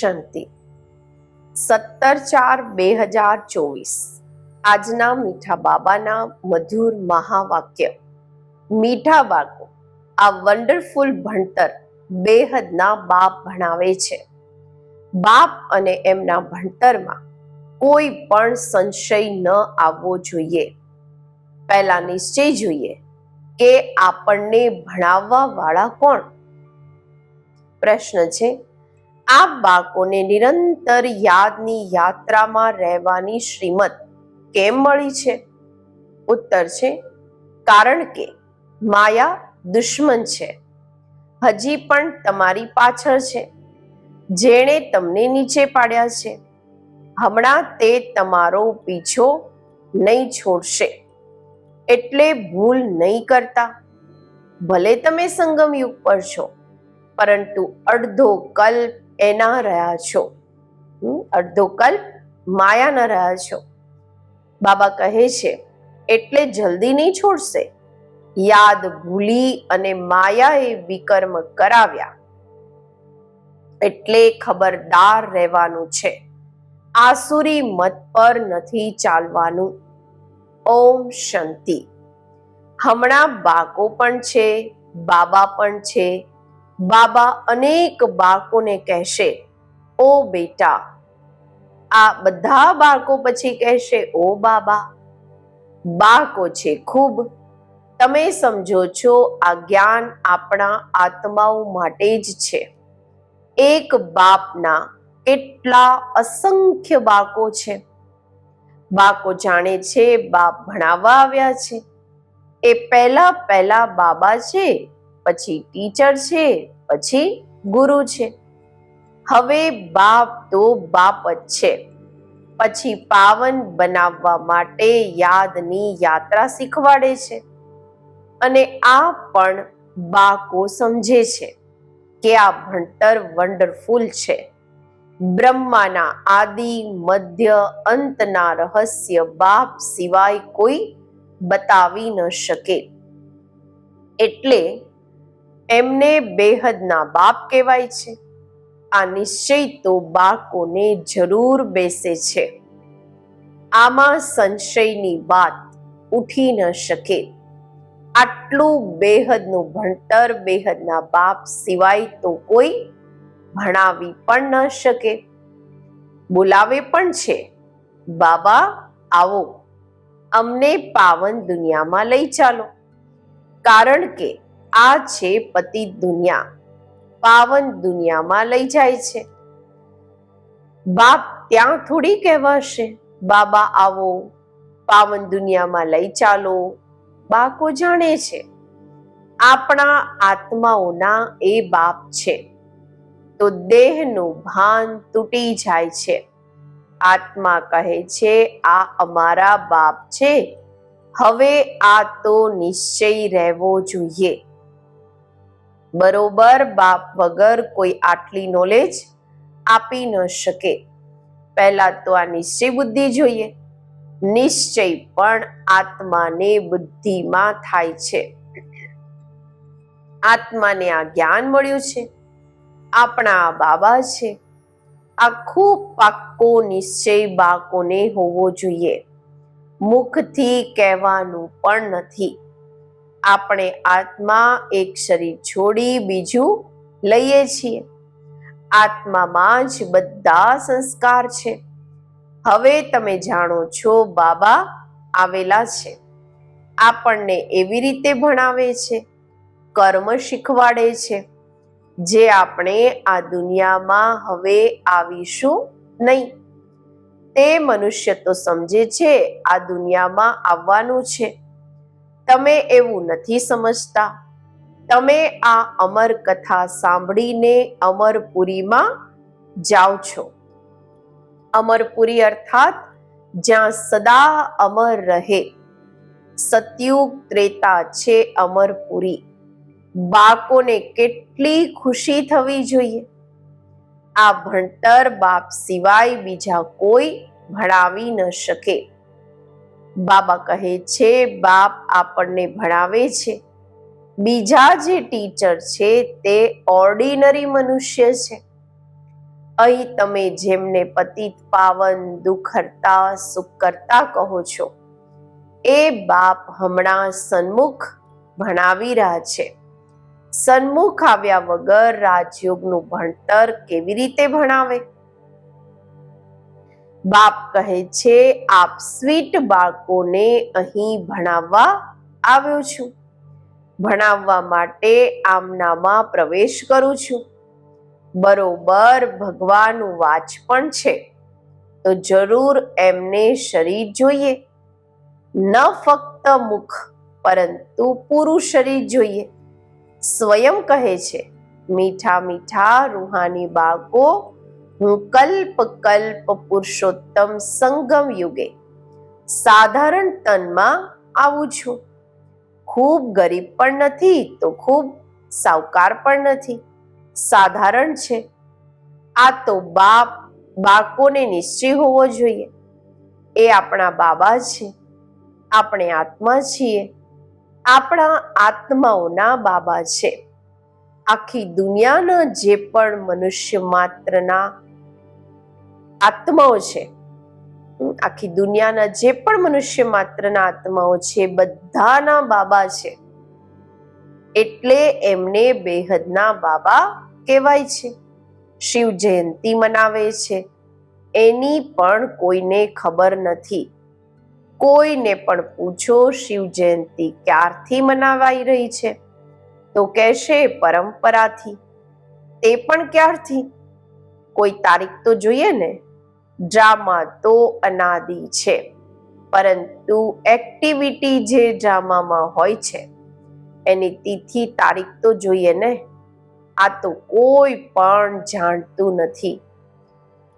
શાંતિ. સત્તર ચાર બે હજાર ચોવીસ. આજના મીઠા બાબાના મધુર મહાવાક્ય. મીઠા બાળકો, આ વન્ડરફુલ ભણતર બેહદના બાપ ભણાવે છે. બાપ અને એમના ભણતરમાં કોઈ પણ સંશય ન આવવો જોઈએ. પહેલા નિશ્ચય જોઈએ કે આપણને ભણાવવા વાળા કોણ? પ્રશ્ન છે આ બાળકોને નિરંતર યાદની યાત્રામાં રહેવાની શ્રીમત કેમ મળી છે? ઉત્તર છે, કારણ કે માયા દુશ્મન છે. હજી પણ તમારી પાછળ છે. જેણે તમને નીચે પાડ્યા છે. હમણાં તે તમારો પીછો નહીં છોડશે. એટલે ભૂલ નહીં કરતા. ભલે તમે સંગમયુગ પર છો, પરંતુ અડધો કલ્પ એના રહ્યા છો. અડધો કલ્પ માયાના રહ્યા છો. બાબા કહે છે, એટલે જલ્દી નહીં છોડશે. યાદ ભૂલી અને માયાએ વિકર્મ કરાવ્યા. એટલે ખબરદાર રહેવાનું છે. આસુરી મત પર નથી ચાલવાનું. ઓમ શાંતિ. હમણાં બાકો પણ છે, બાબા પણ છે બાબા અનેક બાળકોને કહેશે, ઓ બેટા. આ બધા બાળકો પછી કહેશે, ઓ બાબા. બાળકો છે ખૂબ. તમે સમજો છો, આ જ્ઞાન આપણા આત્માઓ માટે જ છે. એક બાપના કેટલા અસંખ્ય બાળકો છે. બાળકો જાણે છે, બાપ ભણાવવા આવ્યા છે. એ પહેલા પહેલા બાબા છે પછી ટીચર છે, પછી ગુરુ છે. હવે બાપ તો બાપ જ છે. પછી પાવન બનાવવા માટે યાદની યાત્રા શીખવાડે છે. અને આ પણ બાકો સમજે છે કે આ ભણતર વન્ડરફુલ છે. બ્રહ્માના આદિ, મધ્ય, અંતના રહસ્ય બાપ સિવાય કોઈ બતાવી ન શકે. એટલે એમને બેહદના બાપ કહેવાય છે. આ નિશ્ચય તો બાળકોને જરૂર બેસે છે. આમાં સંશયની વાત ઉઠી ન શકે. આટલું બેહદનું ભણતર બેહદના બાપ સિવાય તો કોઈ ભણાવી પણ ન શકે. બોલાવે પણ છે. બાબા, આવો. અમને પાવન દુનિયામાં લઈ ચાલો. કારણ કે આ છે પતિ દુનિયા. પાવન દુનિયામાં લઈ જાય છે. બાપ ત્યાં થોડી કહેવાશે, બાબા આવો, પાવન દુનિયામાં લઈ ચાલો. બાકો જાણે છે, આપણા આત્માઓના એ બાપ છે. તો દેહનું ભાન તૂટી જાય છે. આત્મા કહે છે, આ અમારા બાપ છે. હવે આ તો નિશ્ચય રહેવો જોઈએ. બરોબર બાપ વગર કોઈ આટલી નોલેજ આપી ન શકે. પહેલા તો આ નિશ્ચય બુદ્ધિ જોઈએ. નિશ્ચય પણ આત્માને બુદ્ધિમાં થાય છે. આત્માને આ જ્ઞાન મળ્યું છે. આપણા બાબા છે. આ ખૂબ પાક્કો નિશ્ચય બાકોને હોવો જોઈએ. મુખથી કહેવાનું પણ નથી. આપણે આત્મા એક શરીર છોડી બીજું લઈએ છીએ. આત્મામાં જ બધા સંસ્કાર છે. હવે તમે જાણો છો બાબા આવેલા છે. આપણને એવી રીતે ભણાવે છે. કર્મ શીખવાડે છે. જે આપણે આ દુનિયામાં હવે આવીશું નહીં. તે મનુષ્ય તો સમજે છે આ દુનિયામાં આવવાનું છે. તમે એવું નથી સમજતા. તમે આ અમર કથા સાંભળીને અમરપુરીમાં જાઓ છો. અમરપુરી અર્થાત જ્યાં સદા અમર રહે. સતયુગ ત્રેતા છે અમરપુરી. બાળકોને કેટલી ખુશી થવી જોઈએ. આ ભણતર બાપ સિવાય બીજા કોઈ ભણાવી ન શકે. બાબા કહે છે, બાપ આપણને ભણાવે છે. બીજા જે ટીચર છે, તે ઓર્ડિનરી મનુષ્ય છે. અહીં તમે જેમને પતિત પાવન દુઃખ હરતા સુખ કરતા કહો છો, એ બાપ હમણાં સન્મુખ ભણાવી રહ્યા છે. સન્મુખ આવ્યા વગર રાજયોગનું ભણતર કેવી રીતે ભણાવે? બાપ કહે છે, આપ સ્વીટ બાળકોને અહીં ભણાવવા આવ્યો છું. ભણાવવા માટે આમનામાં પ્રવેશ કરું છું. બરોબર ભગવાનનું વાચ પણ છે. તો જરૂર એમને શરીર જોઈએ. ન ફક્ત મુખ, પરંતુ પૂરું શરીર જોઈએ. સ્વયં કહે છે, મીઠા મીઠા રૂહાની બાળકો હું કલ્પ કલ્પ પુરુષોત્તમ સંગમ યુગે. સાધારણ તનમાં આવું છું. ખૂબ ગરીબ પણ નથી તો ખૂબ સાવકાર પણ નથી. સાધારણ છે. આ તો બાપ બાળકોને નિશ્ચય હોવો જોઈએ. એ આપણા બાબા છે. આપણે આત્મા છીએ. આપણા આત્માઓના બાબા છે. આખી દુનિયાના જે પણ મનુષ્ય માત્રના આત્માઓ છે. આખી દુનિયાના જે પણ મનુષ્ય માત્રના આત્માઓ છે બધાના બાબા છે. એટલે એમને બેહદના બાબા કહેવાય છે. શિવ જયંતિ મનાવે છે. એની પણ કોઈને ખબર નથી. કોઈને પણ પૂછો શિવ જયંતિ ક્યારથી મનાવાઈ રહી છે? તો કહેશે પરંપરાથી. તે પણ ક્યારથી? કોઈ તારીખ તો જોઈએ ને? ડ્રામા તો અનાદિ છે. પરંતુ એક્ટિવિટી જે ડ્રામામાં હોય છે, એની તિથિ તારીખ તો જોઈએ ને? આ તો કોઈ પણ જાણતું નથી.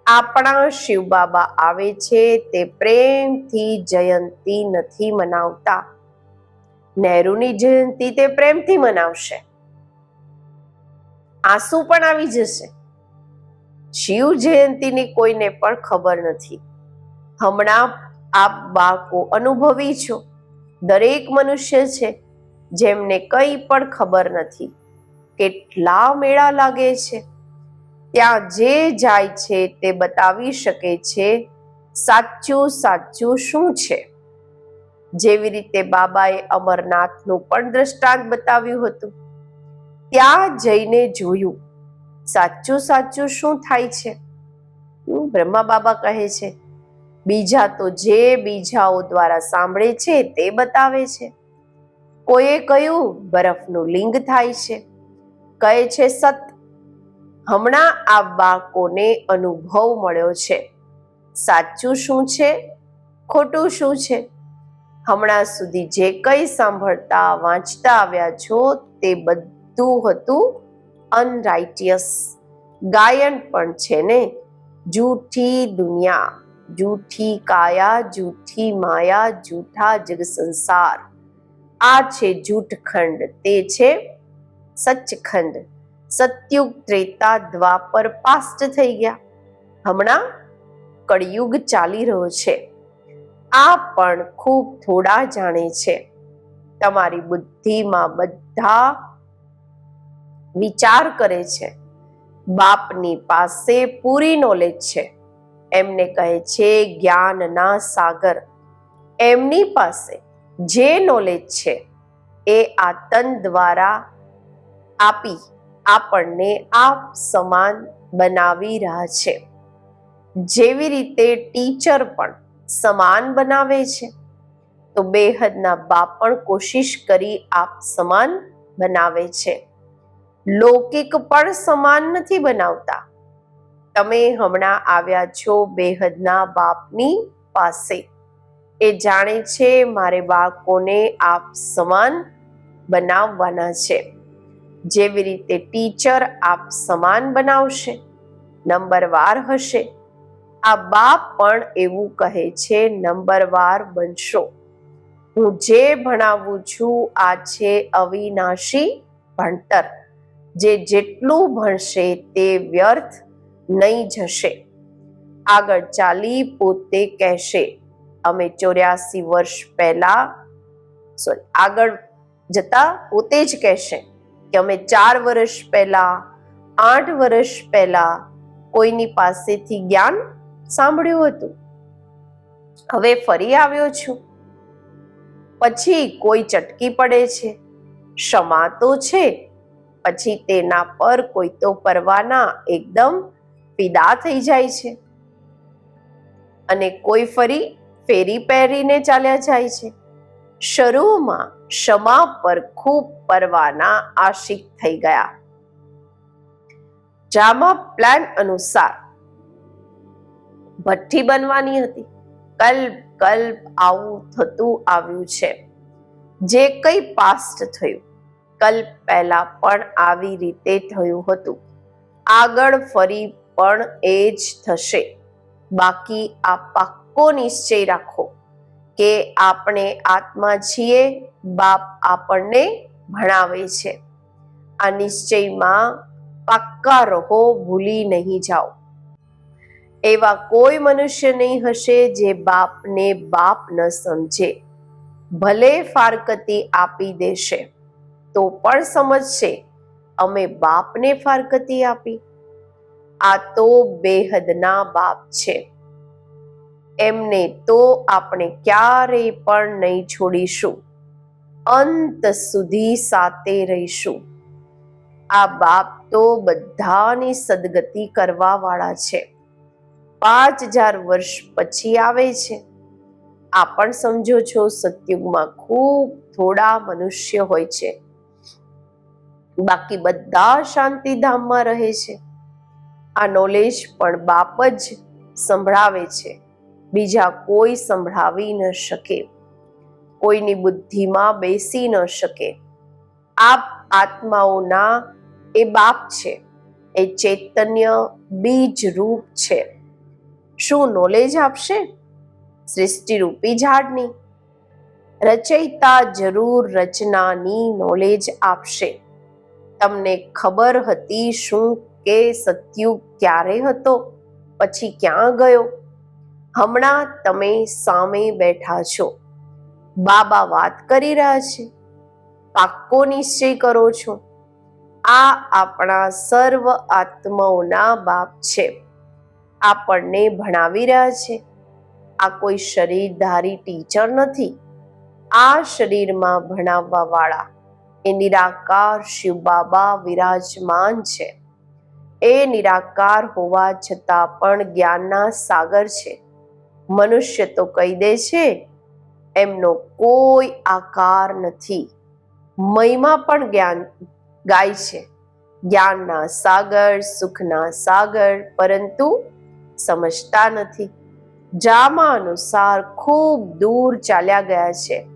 આપણા શિવ બાબા આવે છે તે પ્રેમથી જયંતિ નથી મનાવતા. નહેરુની જયંતિ તે પ્રેમથી મનાવશે. આંસુ પણ આવી જશે. શિવ જયંતિની કોઈને પણ ખબર નથી. હમણાં આપ બાળકો અનુભવી છો. દરેક મનુષ્ય છે જેમને કંઈ પણ ખબર નથી. કેટલા મેળા લાગે છે. ત્યાં જે જાય છે તે બતાવી શકે છે સાચું સાચું શું છે. જેવી રીતે બાબાએ અમરનાથનું પણ દ્રષ્ટાંત બતાવ્યું હતું. ત્યાં જઈને જોયું સાચું સાચું શું થાય છે? બ્રહ્મા બાબા કહે છે, બીજા તો જે બીજાઓ દ્વારા સાંભળે છે તે બતાવે છે. કોઈએ કહ્યું, બરફનું લિંગ થાય છે. કહે છે, સત, હમણાં આ બાળકોને અનુભવ મળ્યો છે. સાચું શું છે? ખોટું શું છે? હમણાં સુધી જે કંઈ સાંભળતા, વાંચતા આવ્યા છો તે બધું હતું અનરાઇટિયસ ગાયન પણ છે ને, જૂઠી દુનિયા, જૂઠી કાયા, જૂઠી માયા, જૂઠા જગ સંસાર. આ છે જૂઠખંડ, તે છે સચખંડ. સત્યુગ ત્રેતા દ્વાપર પાસ્ટ થઈ ગયા. હમણાં કળિયુગ ચાલી રહ્યો છે. આ પણ ખૂબ થોડા જાણે છે. તમારી બુદ્ધિમાં બધા વિચાર કરે છે. બાપની પાસે પૂરી નોલેજ છે. એમને કહે છે જ્ઞાનના સાગર. એમની પાસે જે નોલેજ છે, એ આ તન દ્વારા આપી આપણને આપ સમાન બનાવી રહ્યા છે. જેવી રીતે ટીચર પણ સમાન બનાવે છે, તો બેહદના બાપ પણ કોશિશ કરી આપ સમાન બનાવે છે. લૌકિક પણ સમાન નથી બનાવતા. તમે હમણાં આવ્યા છો બેહદના બાપની પાસે. એ જાણે છે મારે બાળકોને આપ સમાન બનાવવાના છે. જેવી રીતે ટીચર આપ સમાન બનાવશે નંબરવાર હશે. આ બાપ પણ એવું કહે છે નંબરવાર બનશો. હું જે ભણાવું છું, આ છે અવિનાશી ભણતર. જે જેટલું ભણશે તે વ્યર્થ નહીં જશે. આગળ ચાલી પોતે કહેશે, અમે ચોર્યાસી વર્ષ પહેલા સોરી આગળ જતા પોતે જ કહેશે કે, અમે ચાર વર્ષ પહેલા, આઠ વર્ષ પહેલા કોઈની પાસેથી જ્ઞાન સાંભળ્યું હતું. હવે ફરી આવ્યો છું. પછી કોઈ ચટકી પડે છે. ક્ષમા તો છે પછી તેના પર કોઈ તો પરવાના એકદમ ફિદા થઈ જાય છે. અને કોઈ ફરી ફેરી પહેરીને ચાલ્યા જાય છે. શરૂમાં ક્ષમા પર ખૂબ પરવાના આશિક થઈ ગયા. જામા પ્લાન અનુસાર ભઠ્ઠી બનવાની હતી. કલ્પ કલ્પ આવું થતું આવ્યું છે. જે કંઈ પાસ્ટ થયું. કલ્પ પહેલા પણ આવી રીતે થયું હતું. આગળ ફરી પણ એ જ થશે. બાકી આ પાક્કો નિશ્ચય રાખો કે આપણે આત્મા છીએ, બાપ આપણને ભણાવે છે. આ નિશ્ચયમાં પાક્કા રહો, ભૂલી નહીં જાઓ. એવા કોઈ મનુષ્ય નહીં હશે જે બાપને બાપ ન સમજે. ભલે ફારકતી આપી દેશે. તો પણ સમજશે, અમે બાપને ફારકતી આપી. આ તો બેહદના બાપ છે. એમને તો આપણે ક્યારેય પણ નહીં છોડીશું. અંત સુધી સાથે રહીશું. આ બાપ તો બધાની સદગતિ કરવા વાળા છે. પાંચ હજાર વર્ષ પછી આવે છે. આ પણ સમજો છો, સતયુગમાં ખૂબ થોડા મનુષ્ય હોય છે. બાકી બધા શાંતિધામમાં રહે છે. આ નોલેજ પણ બાપ જ સંભળાવે છે. બીજા કોઈ સંભળાવી ન શકે. કોઈની બુદ્ધિમાં બેસી ન શકે. આપ આત્માઓના એ બાપ છે. એ ચૈતન્ય બીજ રૂપ છે. શું નોલેજ આપશે? સૃષ્ટિરૂપી ઝાડની. રચયિતા જરૂર રચનાની નોલેજ આપશે. તમને ખબર હતી શું કે સતયુગ ક્યારે હતો? પછી ક્યાં ગયો? હમણાં તમે સામે બેઠા છો. બાબા વાત કરી રહ્યા છે. પાક્કો નિશ્ચય કરો છો. આ આપણા સર્વ આત્માઓના બાપ છે. આપણને ભણાવી રહ્યા છે. આ કોઈ શરીરધારી ટીચર નથી. આ શરીરમાં ભણાવવા વાળા એ નિરાકાર શિવ બાબા વિરાજમાન છે. એ નિરાકાર હોવા છતાં પણ જ્ઞાનના સાગર છે. મનુષ્ય તો કહી દે છે, એમનો કોઈ આકાર નથી. મહિમા પણ જ્ઞાન ગાય છે. જ્ઞાનના સાગર, સુખના સાગર પરંતુ સમજતા નથી. જામા અનુસાર ખૂબ દૂર ચાલ્યા ગયા છે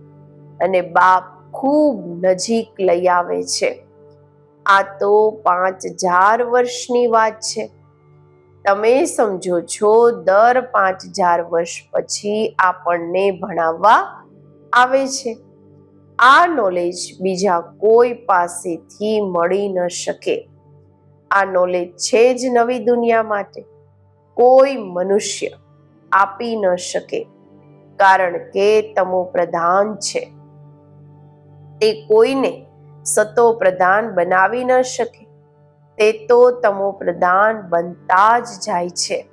અને બાપ ખૂબ નજીક લઈ આવે છે. આ તો પાંચ હજાર વર્ષની વાત છે. તમે સમજો છો, દર પાંચ હજાર વર્ષ પછી આપણને ભણાવવા આવે છે. આ નોલેજ બીજા કોઈ પાસેથી મળી ન શકે. આ નોલેજ છે જ નવી દુનિયા માટે. કોઈ મનુષ્ય આપી ન શકે. કારણ કે તમો પ્રધાન છે. તે કોઈને સતો પ્રધાન બનાવી ન શકે. તે તો તમો પ્રધાન બનતા જ જાય છે.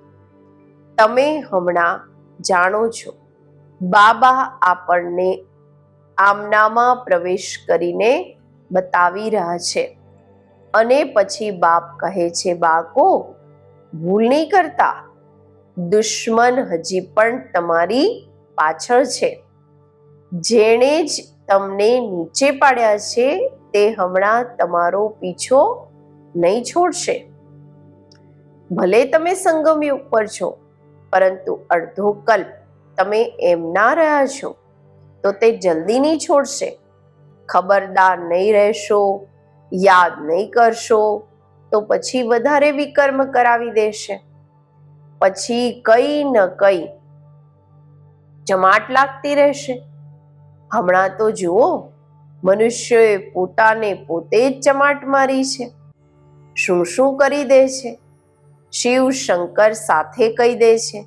તમે હમણાં જાણો છો, બાબા આપણને આમનામાં પ્રવેશ કરીને બતાવી રહ્યા છે. અને પછી બાપ કહે છે, બાળકો, ભૂલ નહીં કરતા. દુશ્મન હજી પણ તમારી પાછળ છે. જેણે જ તમને નીચે પાડ્યા છે, તે હમણાં તમારો પીછો નહીં છોડશે. ભલે તમે સંગમ યુગ પર છો, પરંતુ અડધો કલ્પ તમે એમ ના રહ્યા છો, તો તે જલ્દી નહીં છોડશે. ખબરદાર નહીં રહેશો, યાદ નહીં કરશો, તો પછી વધારે વિકર્મ કરાવી દેશે. પછી કઈ ન કઈ જમાટ લાગતી રહેશે. હમણાં તો જુઓ, મનુષ્યએ પોતાને પોતે જ ચમાટ મારી છે. શું શું કરી દે છે? શિવ શંકર સાથે કહી દે છે.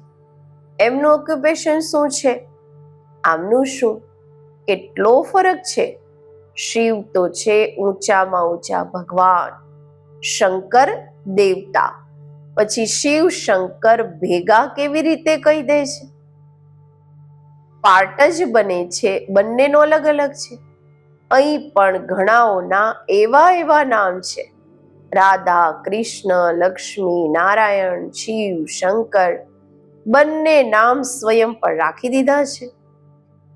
એમનું ઓક્યુપેશન શું છે? આમનું શું? કેટલો ફરક છે? શિવ તો છે ઊંચામાં ઊંચા ભગવાન, શંકર દેવતા. પછી શિવ શંકર ભેગા કેવી રીતે કહી દે છે? પાર્ટ જ બને છે. બંનેનો અલગ અલગ છે. અહીં પણ ઘણાઓના એવા એવા નામ છે. રાધા, કૃષ્ણ, લક્ષ્મી, નારાયણ, શિવ, શંકર બંને નામ સ્વયં પણ રાખી દીધા છે.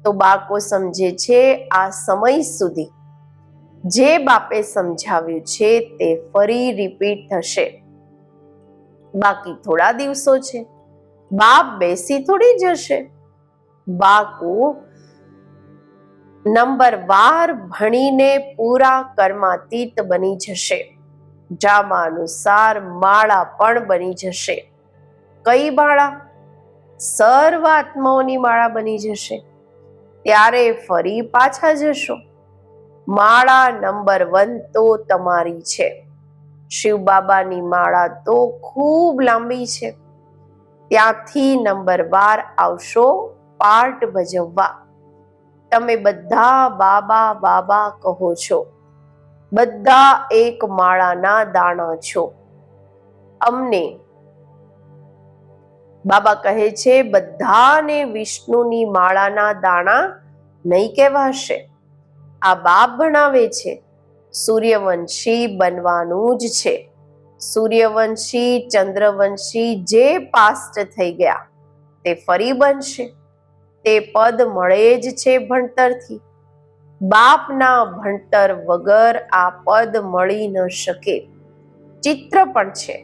તો બાળકો સમજે છે આ સમય સુધી જે બાપે સમજાવ્યું છે તે ફરી રિપીટ થશે. બાકી થોડા દિવસો છે. બાપ બેસી થોડી જશે. બાકો નંબર વાર ભણીને પૂરા કર્માતીત બની જશે. જામા અનુસાર માળા પણ બની જશે. કઈ માળા? સર્વ આત્માઓની માળા બની જશે. ત્યારે ફરી પાછા જશો. માળા નંબર વન તો તમારી છે. શિવ બાબાની માળા તો ખૂબ લાંબી છે. ત્યાંથી નંબર બાર આવશો. પાર્ટ ભજવવા. તમે બધા બાબા બાબા કહો છો. બધા એક માળાના દાણા છો. અમને બાબા કહે છે, બધાને વિષ્ણુની માળાના દાણા નહીં કહેવાશે. આ બાપ ભણાવે છે. સૂર્યવંશી બનવાનું જ છે. સૂર્યવંશી, ચંદ્રવંશી જે પાસ્ટ થઈ ગયા, તે ફરી બનશે. તે પદ મળે જ છે ભણતરથી. બાપના ભણતર વગર આ પદ મળી ન શકે. ચિત્ર પણ છે,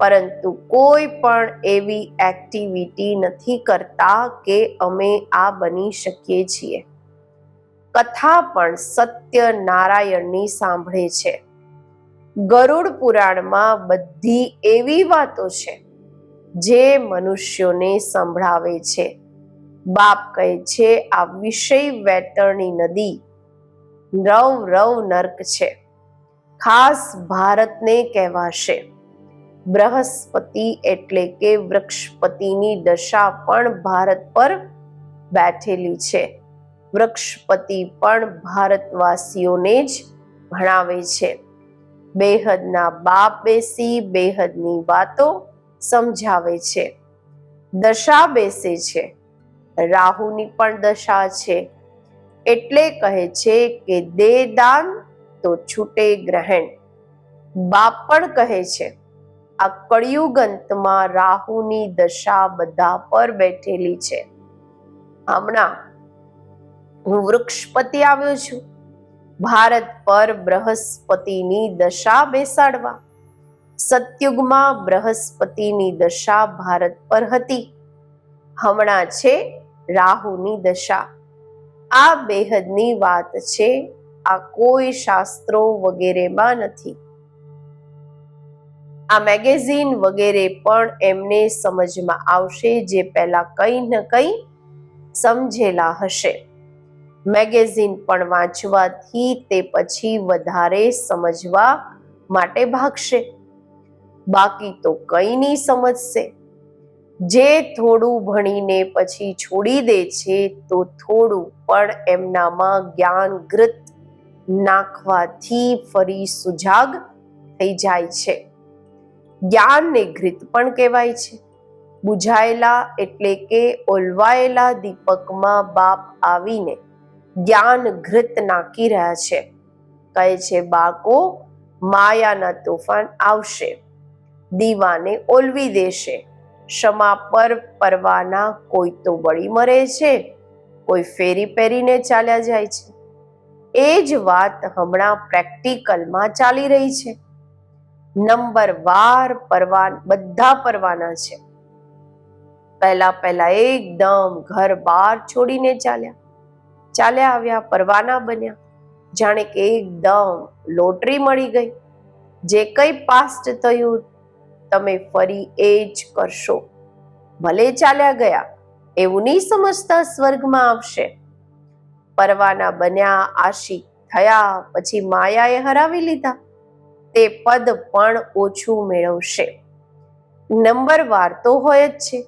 પરંતુ કોઈ પણ એવી એક્ટિવિટી નથી કરતા કે અમે આ બની શકીએ છીએ. કથા પણ સત્ય નારાયણની સાંભળે છે. ગરુડ પુરાણમાં બધી એવી વાતો છે, જે મનુષ્યોને સંભળાવે છે. બાપ કહે છે, આ વિષય વેતરણી નદી. રવ રવ નર્ક છે. ખાસ ભારતને કહેવાશે. બૃહસ્પતિ એટલે કે વૃક્ષપતિની દશા પણ ભારત પર બેઠેલી છે. વૃક્ષપતિ પણ ભારતવાસીઓને જ ભણાવે છે. બેહદના બાપ બેસી બેહદની વાતો સમજાવે છે. દશા બેસે છે. રાહુની પણ દશા છે. એટલે કહે છે કે દે દાન તો છૂટે ગ્રહણ. બાપ પણ કહે છે, આ કળિયુગ અંતમાં રાહુની દશા બધા પર બેઠેલી છે. હમણાં હું વૃક્ષપતિ આવ્યો છું. ભારત પર બૃહસ્પતિની દશા બેસાડવા. સતયુગમાં બૃહસ્પતિની દશા ભારત પર હતી. હમણાં છે રાહુની દશા. આ બેહદની વાત છે, આ કોઈ શાસ્ત્રો વગેરેમાં નથી. આ મેગેઝિન વગેરે પણ એમને સમજમાં આવશે જે પહેલા કંઈ ન કંઈ સમજેલા હશે. મેગેઝિન પણ વાંચવાથી તે પછી વધારે સમજવા માટે ભાગશે. બાકી તો કંઈ નહીં સમજશે. જે થોડું ભણીને પછી છોડી દે છે, તો થોડું પણ એમનામાં જ્ઞાન ઘૃત નાખવાથી ફરી સુજાગ થઈ જાય છે. જ્ઞાનને ઘૃત પણ કહેવાય છે. બુઝાયેલા એટલે કે ઓલવાયેલા દીપકમાં બાપ આવીને જ્ઞાન ઘૃત નાખી રહ્યા છે. કહે છે બાકો માયાના તોફાન આવશે. દીવાને ઓલવી દેશે. ક્ષમા પર પરવાના કોઈ તો વળી મરે છે, કોઈ ફેરી પહેરીને ચાલ્યા જાય છે. એ જ વાત હમણાં પ્રેક્ટિકલમાં ચાલી રહી છે. નંબર વાર પરવાન બધા પરવાના છે. પહેલા પહેલા એકદમ ઘર બહાર છોડીને ચાલ્યા. ચાલ્યા આવ્યા, પરવાના બન્યા. જાણે કે એકદમ લોટરી મળી ગઈ. જે કંઈ પાસ્ટ થયું તમે ફરી એ જ કરશો. ભલે ચાલ્યા ગયા, એવું નહીં સમજતા સ્વર્ગમાં આવશે. પરવાના બન્યા આશી થયા, પછી માયાએ હરાવી લીધા. તે પદ પણ ઓછું મેળવશે. નંબરવાર તો હોય જ છે.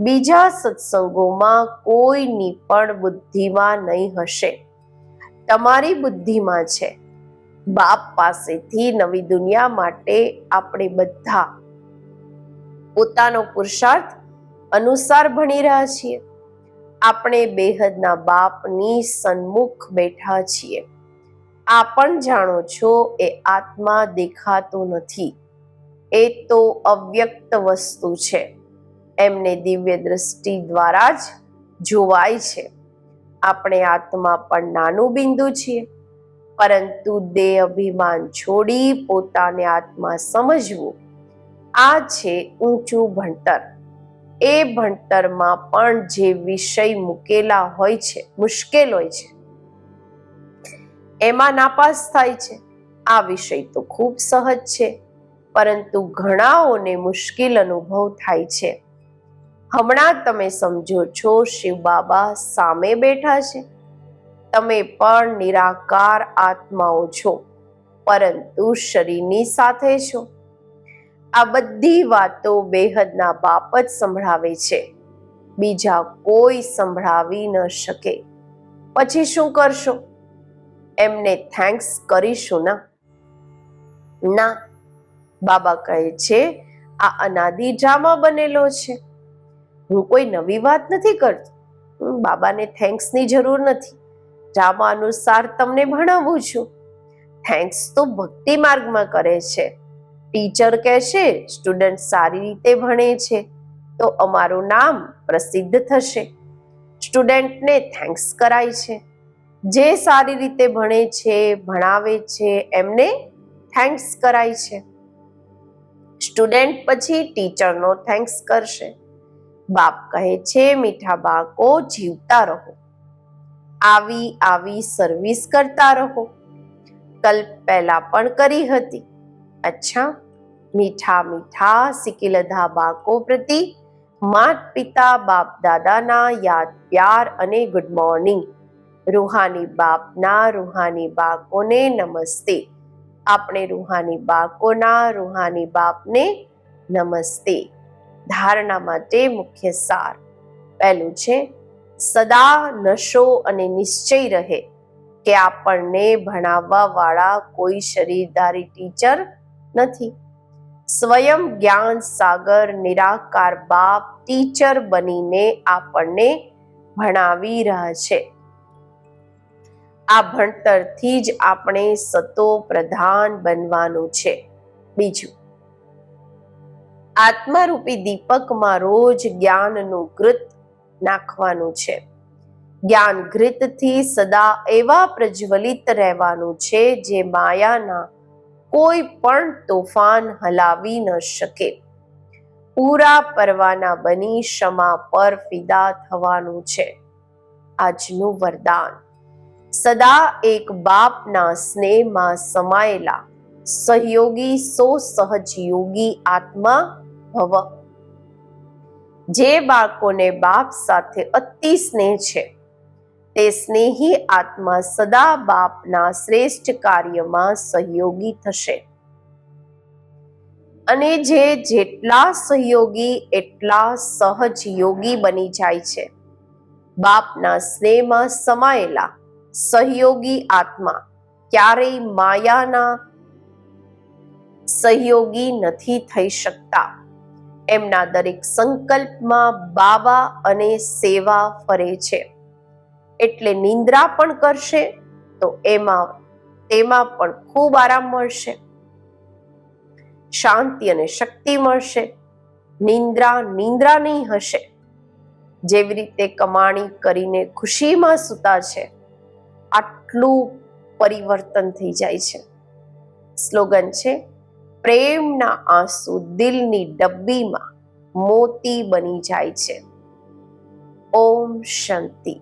બીજા સત્સંગોમાં કોઈની પણ બુદ્ધિમાં નહીં હશે. તમારી બુદ્ધિમાં છે. બાપ પાસેથી નવી દુનિયા માટે આપણે બધા પોતાનો પુરુષાર્થ અનુસાર ભણી રહ્યા છીએ. આપણે બેહદના બાપની સન્મુખ બેઠા છીએ. આ પણ જાણો છો, એ આત્મા દેખાતો નથી. એ તો અવ્યક્ત વસ્તુ છે. એમને દિવ્ય દ્રષ્ટિ દ્વારા જ જોવાય છે. આપણે આત્મા પણ નાનું બિંદુ છીએ. પરંતુ દેહ અભિમાન છોડી પોતાને આત્મા સમજવું આ છે ઊંચું ભણતર. એ ભણતરમાં પણ જે વિષય મૂકેલા હોય છે, મુશ્કેલ હોય છે, એમાં નાપાસ થાય છે. આ વિષય તો ખૂબ સહજ છે, પરંતુ ઘણાઓને મુશ્કેલ અનુભવ થાય છે. હમણાં તમે સમજો છો શિવ બાબા સામે બેઠા છે. તમે પણ નિરાકાર આત્માઓ છો, પરંતુ શરીરની સાથે છો. આ બધી વાતો બેહદના બાપ જ સંભળાવે છે. બીજા કોઈ સંભળાવી ન શકે. પછી શું કરશો? એમને થેન્ક્સ કરીશું ના? ના. બાબા કહે છે, આ અનાદિ ડ્રામા બનેલો છે. હું કોઈ નવી વાત નથી કરતો. હું બાબાને થેન્ક્સની જરૂર નથી. ડ્રામા અનુસાર તમને ભણાવું છું. થેન્ક્સ તો ભક્તિ માર્ગમાં કરે છે. ટીચર કહેશે, સ્ટુડન્ટ સારી રીતે ભણે છે, તો અમારું નામ પ્રસિદ્ધ થશે. સ્ટુડન્ટને થેન્ક્સ કરાય છે. જે સારી રીતે ભણે છે, ભણાવે છે, એમને થેન્ક્સ કરાય છે. સ્ટુડન્ટ પછી ટીચરનો થેન્ક્સ કરશે. બાપ કહે છે, મીઠા બાળકો, જીવતા રહો. આવી આવી સર્વિસ કરતા રહો. કલ્પ પહેલા પણ કરી હતી. અચ્છા, મીઠા મીઠા સિકિલધા બાળકો પ્રતિ માત પિતા, બાપ દાદાના યાદ, પ્યાર અને ગુડ મોર્નિંગ રૂહાની બાપના રૂહાની બાળકોને નમસ્તે. આપણે રૂહાની બાળકોના રૂહાની બાપને નમસ્તે. ધારણા માટે મુખ્ય સાર. પહેલું છે, સદા નશો અને નિશ્ચય રહે. કે આપણને ભણાવવા વાળા કોઈ શરીરધારી ટીચર નથી. સ્વયં જ્ઞાન સાગર, નિરાકાર બાપ ટીચર બનીને આપણને ભણાવી રહ્યા છે. આ ભણતરથી જ આપણે સતો પ્રધાન બનવાનું છે. બીજું, આત્મારૂપી દીપકમાં રોજ જ્ઞાનનું ઘૃત નાખવાનું છે. જ્ઞાન ઘૃતથી સદા એવા પ્રજ્વલિત રહેવાનું છે જે માયાના કોઈ પણ તોફાન હલાવી ન શકે. પૂરા પરવાના બની ક્ષમા પર ફિદા થવાનું છે. આજનું વરદાન. સદા એક બાપના સ્નેહમાં સમાયેલા, સહયોગી સો સહજયોગી આત્મા ભવ. જે બાળકોને બાપ સાથે અતિ સ્નેહ છે તે સ્નેહી આત્મા સદા બાપના શ્રેષ્ઠ કાર્યમાં સહયોગી થશે. અને જે જેટલા સહયોગી, એટલા સહજ યોગી બની જાય છે. બાપના સ્નેહમાં સમાયેલા સહયોગી આત્મા ક્યારેય માયાના સહયોગી નથી થઈ શકતા. એમના દરેક સંકલ્પમાં બાવા અને સેવા ફરે છે. એટલે નિંદ્રા પણ કરશે, તો એમાં, તેમાં પણ ખૂબ આરામ મળશે. શાંતિ અને શક્તિ મળશે. નિંદ્રા નિંદ્રા નહીં હશે. જેવી રીતે કમાણી કરીને ખુશીમાં સૂતા છે, આટલું પરિવર્તન થઈ જાય છે. સ્લોગન છે, પ્રેમના આંસુ દિલની ડબ્બીમાં મોતી બની જાય છે. ઓમ શાંતિ.